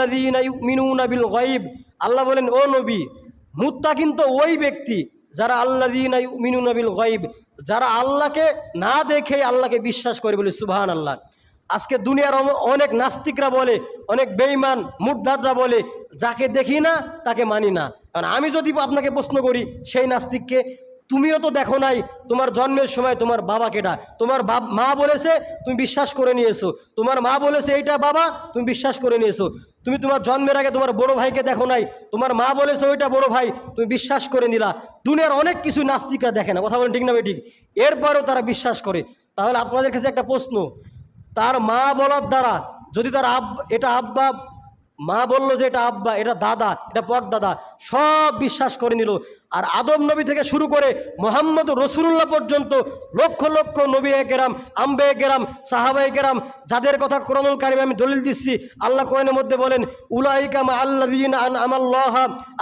আল্লাহ বিল গাইব আল্লাহ বলেন, ও নবী মুত্তা কিন্তু ওই ব্যক্তি যারা আল্লাহ বিল গাইব যারা আল্লাহকে না দেখে আল্লাহকে বিশ্বাস করে বলে সুবাহান আল্লাহ আজকে দুনিয়ার অনেক নাস্তিকরা বলে, অনেক বেইমান মুরদাদরা বলে, যাকে দেখি না, তাকে মানি না। কারণ আমি যদি আপনাকে প্রশ্ন করি, সেই নাস্তিককে তুমিও তো দেখো নাই, তোমার জন্মের সময় তোমার বাবা কেটা তোমার বাপ মা বলেছে, তুমি বিশ্বাস করে নিয়েছো। তোমার মা বলেছে, এইটা বাবা, তুমি বিশ্বাস করে নিয়েছো। তুমি তোমার জন্মের আগে তোমার বড় ভাইকে দেখো নাই। তোমার মা বলেছে, ওইটা বড় ভাই, তুমি বিশ্বাস করে নিলা। দুনিয়ার অনেক কিছু নাস্তিকরা দেখে না। কথা বলেন ঠিক না ঠিক? এরপরেও তারা বিশ্বাস করে। তাহলে আপনাদের কাছে একটা প্রশ্ন। তার মা বলার দ্বারা, যদি তার আব, এটা আব্বা, মা বলল যে এটা আব্বা, এটা দাদা, এটা পরদাদা, সব বিশ্বাস করে নিল। আর আদম নবী থেকে শুরু করে মোহাম্মদ রসুল্লাহ পর্যন্ত লক্ষ লক্ষ নবী কেরাম, আম্বে কেরাম সাহাবাই কেরাম, যাদের কথা কোরআনুল কারিমে আমি দলিল দিচ্ছি, আল্লাহ কোরআনের মধ্যে বলেন উলাইকাম আন আমাল্লাহ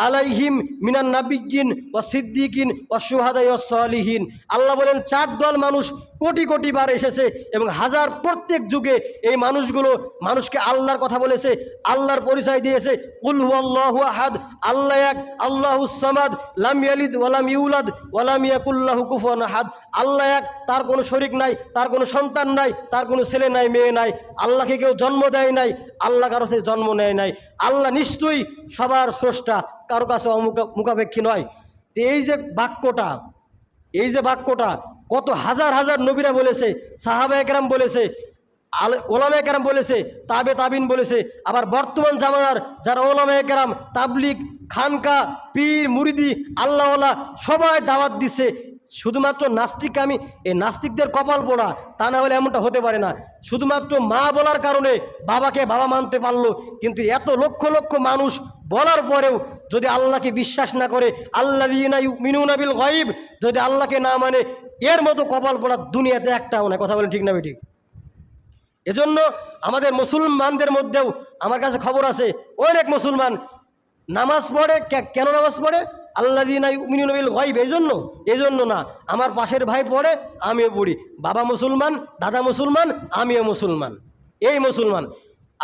আলাইহিম মিনান নাবিগিন ও সিদ্দিকিন ও সুহাদাই ও সলিহীন। আল্লাহ বলেন, চার দল মানুষ কোটি কোটি বার এসেছে এবং হাজার প্রত্যেক যুগে এই মানুষগুলো মানুষকে আল্লাহর কথা বলেছে, আল্লাহর পরিচয় দিয়েছে। কুলহু আল্লাহ আহাদ, আল্লাহ এক, আল্লাহ সামাদ, লাম ইয়ালিদ, ওয়ালাম ইউলাদ, ওয়ালাম ইয়াকুল্লাহু কুফুয়ান আহাদ। আল্লাহ এক, তার কোনো শরিক নাই, তার কোনো সন্তান নাই, তার কোনো ছেলে নাই, মেয়ে নাই। আল্লাহকে কেউ জন্ম দেয় নাই, আল্লাহ কারও থেকে জন্ম নেয় নাই। আল্লাহ নিশ্চয়ই সবার স্রষ্টা, কারও কাছে মুখাপেক্ষী নয়। তো এই যে বাক্যটা, এই যে বাক্যটা, কত হাজার হাজার নবীরা বলেছে সাহাবা একরাম বলেছে আল ওলামা একরাম বলেছে, তাবে তাবিন বলেছে, আবার বর্তমান জামানার যারা ওলামা একরাম তাবলিক খানকা, পীর, মুরিদি, আল্লাহওয়ালা সবাই দাওয়াত দিচ্ছে শুধুমাত্র নাস্তিক আমি এই নাস্তিকদের কপাল পোড়া তা না হলে এমনটা হতে পারে না। শুধুমাত্র মা বলার কারণে বাবাকে বাবা মানতে পারল, কিন্তু এত লক্ষ লক্ষ মানুষ বলার পরেও যদি আল্লাহকে বিশ্বাস না করে আল্লাহ মিনুনাবিল গয়েব, যদি আল্লাহকে না মানে এর মতো কপাল পড়া দুনিয়াতে একটাও না কথা বলেন ঠিক না ঠিক এজন্য আমাদের মুসলমানদের মধ্যেও আমার কাছে খবর আছে, অনেক মুসলমান নামাজ পড়ে কেন নামাজ পড়ে? আল্লাহ মিনুনবিল গয়েব এই জন্য এই জন্য না। আমার পাশের ভাই পড়ে, আমিও পড়ি। বাবা মুসলমান, দাদা মুসলমান, আমিও মুসলমান। এই মুসলমান।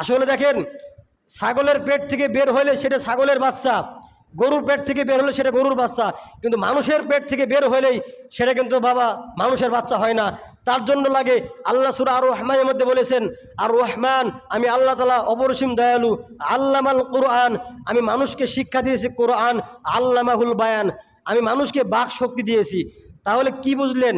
আসলে দেখেন, ছাগলের পেট থেকে বের হলে সেটা ছাগলের বাচ্চা। গরুর পেট থেকে বের হলে সেটা গরুর বাচ্চা। কিন্তু মানুষের পেট থেকে বের হলেই সেটা কিন্তু বাবা মানুষের বাচ্চা হয় না। তার জন্য লাগে আল্লাহ সুরা আর রহমানের মধ্যে বলেছেন আর রহমান আমি আল্লাহ তালা অপরসীম দয়ালু। আল্লামাল কোরআন, আমি মানুষকে শিক্ষা দিয়েছি কোরআন, আল্লামাহুল বায়ান। আমি মানুষকে বাক শক্তি দিয়েছি। তাহলে কি বুঝলেন?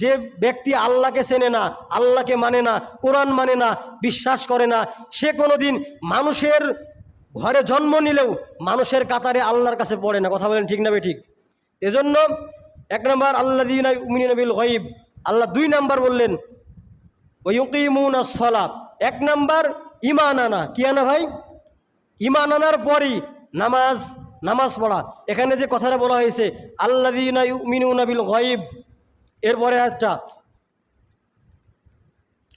যে ব্যক্তি আল্লাহকে চেনে না, আল্লাহকে মানে না, কোরআন মানে না, বিশ্বাস করে না, সে কোনোদিন মানুষের ঘরে জন্ম নিলেও মানুষের কাতারে আল্লাহর কাছে পড়ে না। কথা বলেন ঠিক না ঠিক? এজন্য এক নম্বর আল্লাহ দিনবিল গইব আল্লাহ দুই নাম্বার বললেন ওয়ুকিমুন সলাপ এক নাম্বার ইমান আনা। কি আনা ভাই? ইমান আনার পরই নামাজ নামাজ পড়া। এখানে যে কথাটা বলা হয়েছে আল্লাহ মিনুনাবিল গইব এরপরে একটা,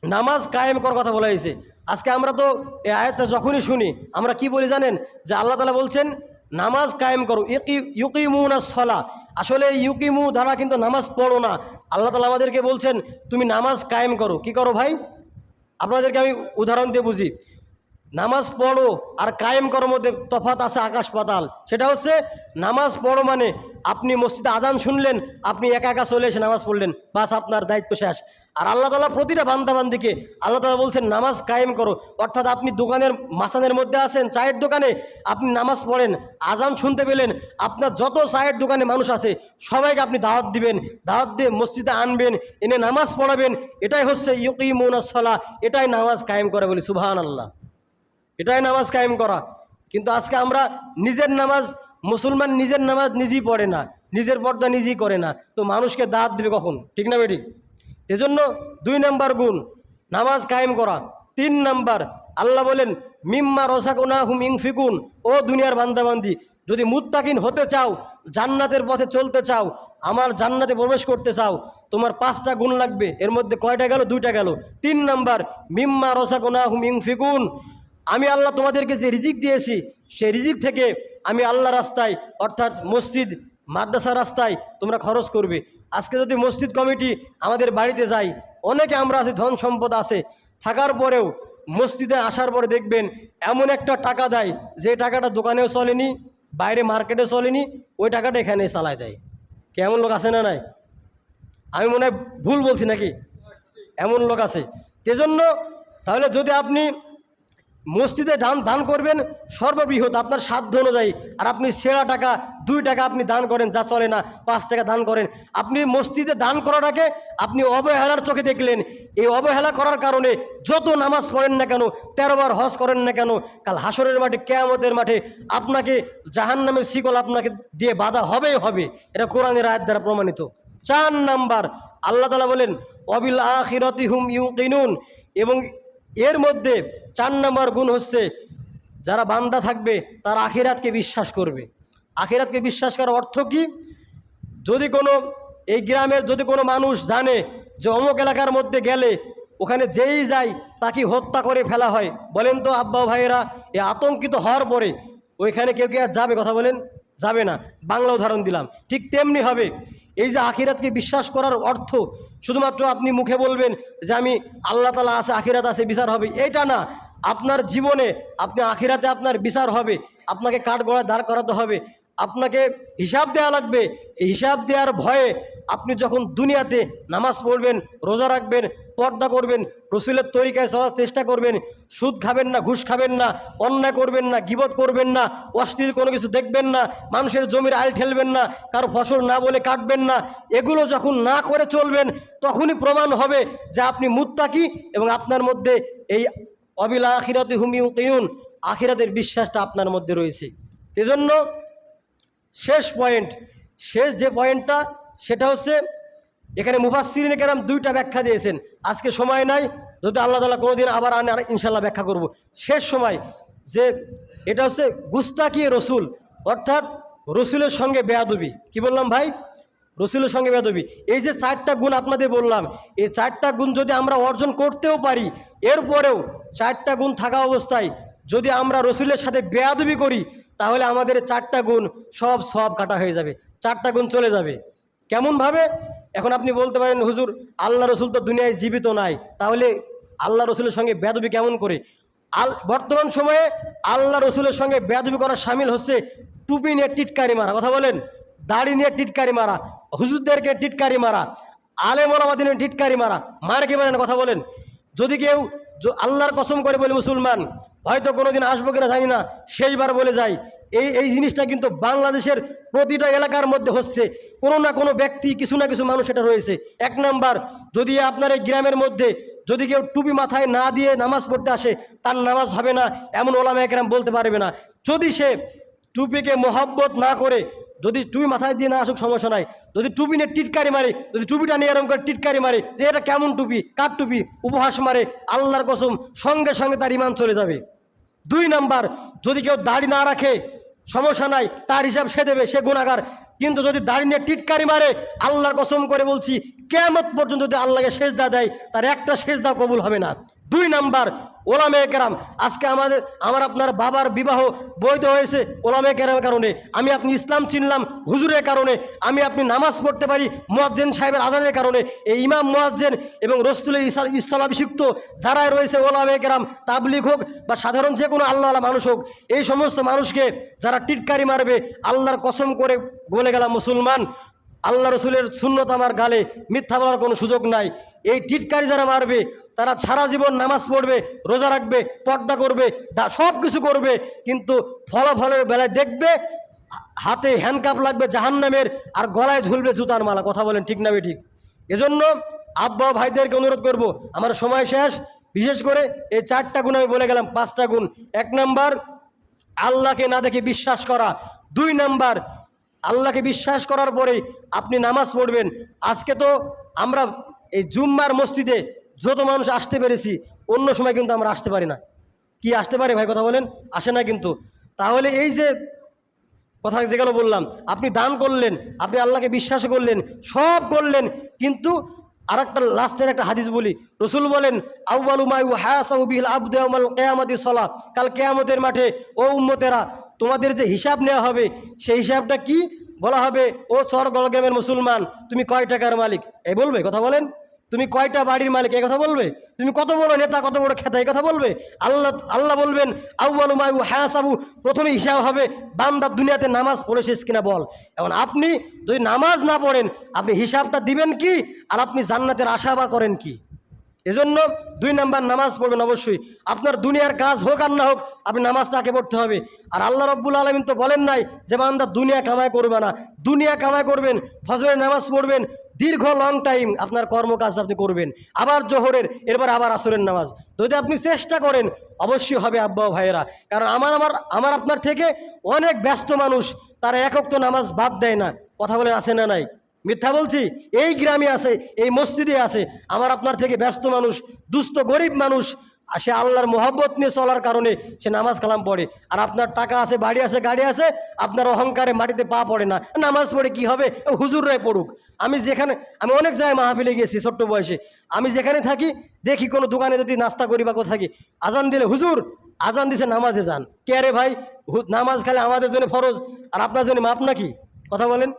নামাজ কায়েম করার কথা বলা হয়েছে। আজকে আমরা তো এই আয়াতটা যখনই শুনি, আমরা কি বলি জানেন? যে আল্লাহ তালা বলছেন, নামাজ কায়েম করো ইউকিমু না সলা। আসলে ইউকিমু ধারা কিন্তু নামাজ পড়ো না। আল্লাহ তালা আমাদেরকে বলছেন, তুমি নামাজ কায়েম করো। কি করো ভাই? আপনাদেরকে আমি উদাহরণ দিয়ে বুঝি। নামাজ পড়ো আর কায়েম করার মধ্যে তফাত আছে আকাশ পাতাল। সেটা হচ্ছে নামাজ পড়ো মানে আপনি মসজিদে আজান শুনলেন, আপনি একা একা চলে এসে নামাজ পড়লেন, বাস আপনার দায়িত্ব শেষ। আর আল্লাহ তালা প্রতিটা বান্দাবান্দিকে আল্লাহ তালা বলছেন, নামাজ কায়েম করো। অর্থাৎ আপনি দোকানের মাসানের মধ্যে আছেন, চায়ের দোকানে আপনি নামাজ পড়েন, আজান শুনতে পেলেন, আপনার যত চায়ের দোকানে মানুষ আছে, সবাইকে আপনি দাওয়াত দিবেন, দাওয়াত দিয়ে মসজিদে আনবেন, এনে নামাজ পড়াবেন, এটাই হচ্ছে ইউকি সলা এটাই নামাজ কায়েম করে বলি সুবাহান আল্লাহ এটাই নামাজ কায়েম করা। কিন্তু আজকে আমরা নিজের নামাজ, মুসলমান নিজের নামাজ নিজেই পড়ে না, নিজের পর্দা নিজেই করে না। তো মানুষকে দাঁত দেবে কখন? ঠিক না বেটি এজন্য দুই নাম্বার গুণ, নামাজ কায়েম করা। তিন নাম্বার, আল্লাহ বলেন, মিম্মা রসাকুনা হুম ইংফিকুন ও দুনিয়ার বান্দাবান্দি, যদি মুত্তাকিন হতে চাও, জান্নাতের পথে চলতে চাও, আমার জান্নাতে প্রবেশ করতে চাও, তোমার পাঁচটা গুণ লাগবে। এর মধ্যে কয়টা গেল? দুইটা গেল। তিন নাম্বার, মিম্মা রসাকুনা হুম ইংফিকুন আমি আল্লাহ তোমাদেরকে যে রিজিক দিয়েছি, সেই রিজিক থেকে আমি আল্লাহ রাস্তায়, অর্থাৎ মসজিদ, মাদ্রাসা রাস্তায় তোমরা খরচ করবে। আজকে যদি মসজিদ কমিটি আমাদের বাড়িতে যাই অনেকে আমরা আছি, ধন সম্পদ আছে, থাকার পরেও মসজিদে আসার পরে দেখবেন এমন একটা টাকা দেয়, যে টাকাটা দোকানেও চলেনি, বাইরে মার্কেটে চলেনি, ওই টাকাটা এখানে চালায় দেয়। কেমন লোক আছে না নাই? আমি মনে হয় ভুল বলছি নাকি? এমন লোক আছে। সেজন্য তাহলে যদি আপনি মসজিদে দান দান করবেন সর্ববৃহৎ আপনার সাধ্য অনুযায়ী। আর আপনি সেরা টাকা, দুই টাকা আপনি দান করেন, যা চলে না, পাঁচ টাকা দান করেন। আপনি মসজিদে দান করাটাকে আপনি অবহেলার চোখে দেখলেন। এই অবহেলা করার কারণে যত নামাজ পড়েন না কেন তেরোবার হজ করেন না কেন, কাল হাসরের মাঠে, কেয়ামতের মাঠে আপনাকে জাহান নামের শিকল আপনাকে দিয়ে বাধা হবেই হবে। এটা কোরআনের আয়ের দ্বারা প্রমাণিত। চার নাম্বার, আল্লাহ তালা বলেন, অবিল আখিরতি হুম ইউ এবং এর মধ্যে চার নম্বর গুণ হচ্ছে যারা বান্দা থাকবে, তারা আখিরাতকে বিশ্বাস করবে। আখিরাতকে বিশ্বাস করার অর্থ কি? যদি কোনো, এই গ্রামের যদি কোনো মানুষ জানে যে অমুক এলাকার মধ্যে গেলে ওখানে যেই যায় তাকে হত্যা করে ফেলা হয়, বলেন তো আব্বা ভাইয়েরা, এ আতঙ্কিত হওয়ার পরে ওইখানে কেউ কে আর যাবে? কথা বলেন, যাবে না। বাংলা উদাহরণ দিলাম। ঠিক তেমনি হবে এই যে আখিরাতকে বিশ্বাস করার অর্থ শুধুমাত্র আপনি মুখে বলবেন যে আমি আল্লাহ তালা আছে, আখিরাত আছে, বিচার হবে এটা না। আপনার জীবনে, আপনি আখিরাতে আপনার বিচার হবে, আপনাকে কাঠগড়ায় দাঁড় করাতে হবে। আপনাকে হিসাব দেওয়া লাগবে। এই হিসাব দেওয়ার ভয়ে আপনি যখন দুনিয়াতে নামাজ পড়বেন, রোজা রাখবেন, পর্দা করবেন, রসুলের তরিকায় চলার চেষ্টা করবেন, সুদ খাবেন না, ঘুষ খাবেন না, অন্যায় করবেন না, গিবত করবেন না, অশ্লীল কোনো কিছু দেখবেন না, মানুষের জমির আইল ঠেলবেন না, কারও ফসল না বলে কাটবেন না, এগুলো যখন না করে চলবেন, তখনই প্রমাণ হবে যে আপনি মুত্তাকি এবং আপনার মধ্যে এই অবিলা আখিরাতে হুমিউ আখিরাতের বিশ্বাসটা আপনার মধ্যে রয়েছে। এজন্য শেষ পয়েন্ট, শেষ যে পয়েন্টটা, সেটা হচ্ছে এখানে মুফাসিরিন কেরাম দুইটা ব্যাখ্যা দিয়েছেন। আজকে সময় নাই, যদি আল্লাহ তালা কোনোদিন আবার আনে, আর ইনশাল্লাহ ব্যাখ্যা করব। শেষ সময় যে এটা হচ্ছে গুস্তাকি রসুল, অর্থাৎ রসুলের সঙ্গে বেয়াদবি। কি বললাম ভাই? রসুলের সঙ্গে বেয়াদবি। এই যে চারটা গুণ আপনাদের বললাম, এই চারটা গুণ যদি আমরা অর্জন করতেও পারি, এরপরেও চারটা গুণ থাকা অবস্থায় যদি আমরা রসুলের সাথে বেয়াদবি করি তাহলে আমাদের চারটা গুণ সব সব কাটা হয়ে যাবে। চারটা গুণ চলে যাবে। কেমনভাবে? এখন আপনি বলতে পারেন, হুজুর, আল্লাহ রসুল তো দুনিয়ায় জীবিত নাই। তাহলে আল্লাহ রসুলের সঙ্গে বেদবি কেমন করে? আল, বর্তমান সময়ে আল্লাহ রসুলের সঙ্গে বেদবি করার সামিল হচ্ছে টুপি নিয়ে টিটকারি মারা। কথা বলেন, দাড়ি নিয়ে টিটকারি মারা, হুজুরদেরকে টিটকারি মারা আলেমলামাদি নিয়ে টিটকারি মারা, মার কে মারেন? কথা বলেন। যদি কেউ আল্লাহর কসম করে বলে, মুসলমান হয়তো কোনোদিন আসব কিনা জানি না, শেষবার বলে যাই। এই এই জিনিসটা কিন্তু বাংলাদেশের প্রতিটা এলাকার মধ্যে হচ্ছে। কোনো না কোনো ব্যক্তি, কিছু না কিছু মানুষ এটা রয়েছে। এক নাম্বার, যদি আপনার এই গ্রামের মধ্যে যদি কেউ টুপি মাথায় না দিয়ে নামাজ পড়তে আসে, তার নামাজ হবে না, এমন ওলামা একরাম বলতে পারবে না। যদি সে টুপিকে মোহাব্বত না করে, যদি টুপি মাথায় দিয়ে না আসুক সমস্যা নাই। যদি টুপি নিয়ে টিটকারি মারে, যদি টুপিটা নিয়ে এরম করে টিটকারি মারে যে এটা কেমন টুপি, কার টুপি, উপহাস মারে, আল্লাহর কসম, সঙ্গে সঙ্গে তার ইমান চলে যাবে। দুই নাম্বার, যদি কেউ দাড়ি না রাখে, সমস্যা নাই, তার হিসাব সে দেবে, সে গুণাগার কিন্তু যদি দাড়ি নিয়ে টিটকারি মারে, আল্লাহর কসম করে বলছি কেমত পর্যন্ত যদি আল্লাহকে সেজদা দেয়, তার একটা সেজদা কবুল হবে না। দুই নাম্বার ওলামে কেরাম। আজকে আমাদের আমার আপনার বাবার বিবাহ বৈধ হয়েছে ওলামে কেরামের কারণে। আমি আপনি ইসলাম চিনলাম হুজুরের কারণে। আমি আপনি নামাজ পড়তে পারি মোয়াজ্জেন সাহেবের আজানের কারণে। এই ইমাম মোয়াজ্জেন এবং রসতুলের ইসাল ইসলামিষিক্ত যারাই রয়েছে ওলামে কেরাম তাবলিক হোক বা সাধারণ যে কোনো আল্লাহ মানুষ হোক, এই সমস্ত মানুষকে যারা টিটকারি মারবে, আল্লাহর কসম করে বলে গেলাম মুসলমান। আল্লাহ রসুলের শূন্যত আমার গালে, মিথ্যা বলার কোনো সুযোগ নাই। এই টিটকারি যারা মারবে, তারা সারা জীবন নামাজ পড়বে, রোজা রাখবে, পর্দা করবে সব কিছু করবে, কিন্তু ফলাফলের বেলায় দেখবে, হাতে হ্যান্ডকাপ লাগবে জাহান্নামের আর গলায় ঝুলবে জুতার মালা। কথা বলেন ঠিক না ঠিক এজন্য আব্বা ভাইদেরকে অনুরোধ করব, আমার সময় শেষ। বিশেষ করে এই চারটা গুণ আমি বলে গেলাম, পাঁচটা গুণ। এক নাম্বার, আল্লাহকে না দেখে বিশ্বাস করা। দুই নাম্বার আল্লাহকে বিশ্বাস করার পরেই আপনি নামাজ পড়বেন। আজকে তো আমরা এই জুম্মার মসজিদে যত মানুষ আসতে পেরেছি, অন্য সময় কিন্তু আমরা আসতে পারি না। কি আসতে পারে ভাই কথা বলেন? আসে না কিন্তু। তাহলে এই যে কথা যেগুলো বললাম, আপনি দান করলেন, আপনি আল্লাহকে বিশ্বাস করলেন, সব করলেন, কিন্তু আর একটা লাস্টের একটা হাদিস বলি। রসুল বলেন আউবালুমায়ু হায়াসাউবিল আবদাল কেয়ামতি সলা। কাল কেয়ামতের মাঠে, ও উম্মতেরা তোমাদের যে হিসাব নেওয়া হবে, সেই হিসাবটা কি বলা হবে, ও চর গলগ্রামের মুসলমান, তুমি কয় টাকার মালিক? এই বলবে, কথা বলেন? তুমি কয়টা বাড়ির মালিক এই কথা বলবে? তুমি কত বড় নেতা, কত বড় খেতা এই কথা বলবে? আল্লাহ আল্লাহ বলবেন আউ্বালু মায়ু হ্যাসাবু প্রথমে হিসাব হবে বান্দার দুনিয়াতে নামাজ পড়েছিস কিনা বল। এখন আপনি যদি নামাজ না পড়েন, আপনি হিসাবটা দিবেন কি? আর আপনি জান্নাতের আশা বা করেন কি? এজন্য দুই নাম্বার নামাজ পড়বেন অবশ্যই। আপনার দুনিয়ার কাজ হোক আর না হোক, আপনি নামাজটা আগে পড়তে হবে। আর আল্লাহ রব্বুল আলমিন তো বলেন নাই যে, বান্দা দুনিয়া কামাই করবে না। দুনিয়া কামাই করবেন ফজরের নামাজ পড়বেন, দীর্ঘ লং টাইম আপনার কর্মকাজ আপনি করবেন। আবার জোহরের, এরপর আবার আসরের নামাজ। যদি আপনি চেষ্টা করেন, অবশ্যই হবে আব্বা ভাইয়েরা। কারণ আমার আমার আমার আপনার থেকে অনেক ব্যস্ত মানুষ, তারা একক তো নামাজ বাদ দেয় না। কথা বলে আসে না নাই? মিথ্যা বলছি? এই গ্রামে আছে, এই মসজিদে আছে। আমার আপনার থেকে ব্যস্ত মানুষ, দুস্থ, গরিব মানুষ। আর সে আল্লাহর মোহব্বত নিয়ে চলার কারণে সে নামাজ কালাম পড়ে। আর আপনার টাকা আছে, বাড়ি আছে, গাড়ি আছে, আপনার অহংকারে মাটিতে পা পড়ে না। নামাজ পড়ে কি হবে? হুজুররাই পড়ুক। আমি যেখানে, আমি অনেক জায়গায় মাহফিলে গেছি ছোট্ট বয়সে। আমি যেখানে থাকি, দেখি কোনো দোকানে যদি নাস্তা করি বা কোথাও থাকি, আজান দিলে, হুজুর, আজান দিছে, নামাজে যান। কে আরে ভাই? নামাজ খালে আমাদের জন্য ফরজ। আর আপনার জন্য মাপ নাকি? কথা বলেন।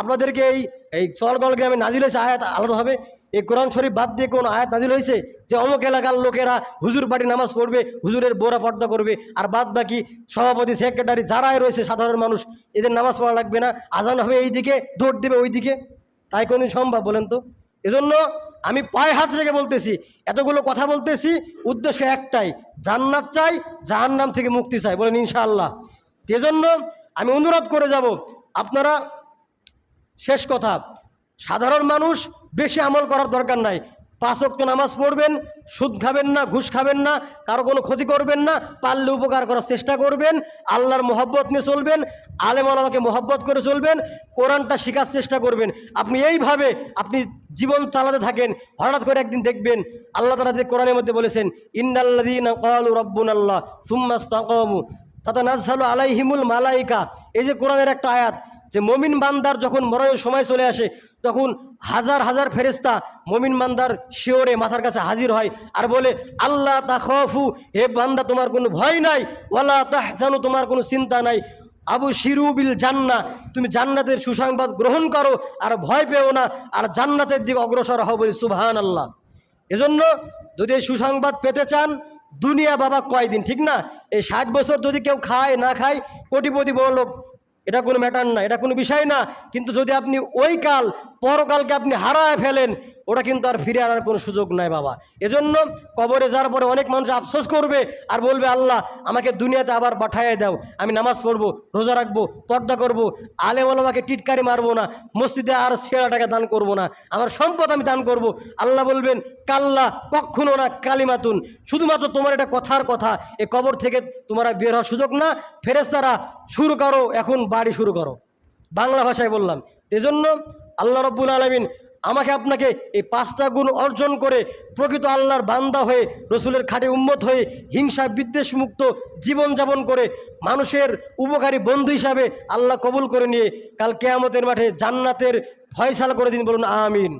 আপনাদেরকে এই এই চলগল গ্রামে নাজিল হয়েছে আয়াত হবে। এই কোরআন শরীফ বাদ দিয়ে কোন আয়াত নাজিল হয়েছে যে অমুক এলাকার লোকেরা হুজুর বাড়ি নামাজ পড়বে, হুজুরের বোরা পর্দা করবে, আর বাদ বাকি সভাপতি, সেক্রেটারি যারাই রয়েছে সাধারণ মানুষ, এদের নামাজ পড়া লাগবে না, আজান হবে এই দিকে দৌড় দেবে ওই দিকে তাই কোনদিন সম্ভব বলেন তো? এজন্য আমি পায়ে হাত রেখে বলতেছি, এতগুলো কথা বলতেছি, উদ্দেশ্য একটাই, জান্নাত চাই, জাহান্নাম থেকে মুক্তি চাই, বলেন ইনশাআল্লাহ। এজন্য আমি অনুরোধ করে যাব, আপনারা শেষ কথা, সাধারণ মানুষ বেশি আমল করার দরকার নাই। পাঁচ ওয়াক্ত নামাজ পড়বেন, সুদ খাবেন না, ঘুষ খাবেন না, কারও কোনো ক্ষতি করবেন না, পারলে উপকার করার চেষ্টা করবেন, আল্লাহর মোহব্বত নিয়ে চলবেন আলেম আলামাকে মোহব্বত করে চলবেন, কোরআনটা শেখার চেষ্টা করবেন। আপনি এইভাবে আপনি জীবন চালাতে থাকেন, হঠাৎ করে একদিন দেখবেন আল্লাহ তালা যে কোরআনের মধ্যে বলেছেন ইন্দাল্লাদিন রব্বুন আল্লাহ সুম্মাস্তাকমু তাতা নাজসালু আলাইহিমুল মালাইকা। এই যে কোরআনের একটা আয়াত যে মমিন বান্দার যখন মরণের সময় চলে আসে, তখন হাজার হাজার ফেরেস্তা মমিন বান্দার শিওরে মাথার কাছে হাজির হয় আর বলে, আল্লাহ তাখফু হে বান্দা, তোমার কোনো ভয় নাই, ওয়ালা তাহজানু, তোমার কোনো চিন্তা নাই, আবু শিরুবিল জান্না তুমি জান্নাতের সুসংবাদ গ্রহণ করো আর ভয় পেও না, আর জান্নাতের দিকে অগ্রসর হও বলি সুবহান আল্লাহ এজন্য যদি এই সুসংবাদ পেতে চান, দুনিয়া বাবা কয়দিন, ঠিক না? এই ষাট বছর যদি কেউ খায়, না খায়, কোটিপতি বড় লোক এটা কোনো ম্যাটার না এটা কোনো বিষয় না। কিন্তু যদি আপনি ওই কাল পরকালকে আপনি হারায় ফেলেন, ওটা কিন্তু আর ফিরে আনার কোনো সুযোগ নাই বাবা। এজন্য কবরে যাওয়ার পরে অনেক মানুষ আফসোস করবে আর বলবে, আল্লাহ, আমাকে দুনিয়াতে আবার পাঠাইয়ে দাও। আমি নামাজ পড়ব, রোজা রাখব, পর্দা করব আলেম আলমাকে টিটকারি মারবো না, মসজিদে আর ছেঁড়া টাকা দান করব না, আমার সম্পদ আমি দান করব। আল্লাহ বলবেন, কাল্লা, কখনো না, কালিমাতুন। শুধুমাত্র তোমার এটা কথার কথা। এ কবর থেকে তোমার বের হওয়ার সুযোগ না। ফেরেস্তারা শুরু করো, এখন বাড়ি শুরু করো। বাংলা ভাষায় বললাম। এজন্য আল্লাহ রব্বুল আলমিন আমাকে আপনাকে এই পাঁচটা গুণ অর্জন করে প্রকৃত আল্লাহর বান্দা হয়ে, রসুলের খাটে উন্মত হয়ে, হিংসা বিদ্বেষমুক্ত জীবনযাপন করে মানুষের উপকারী বন্ধু হিসাবে আল্লাহ কবুল করে নিয়ে কাল কেয়ামতের মাঠে জান্নাতের ফয়সালা করে দিন বলুন, আমিন।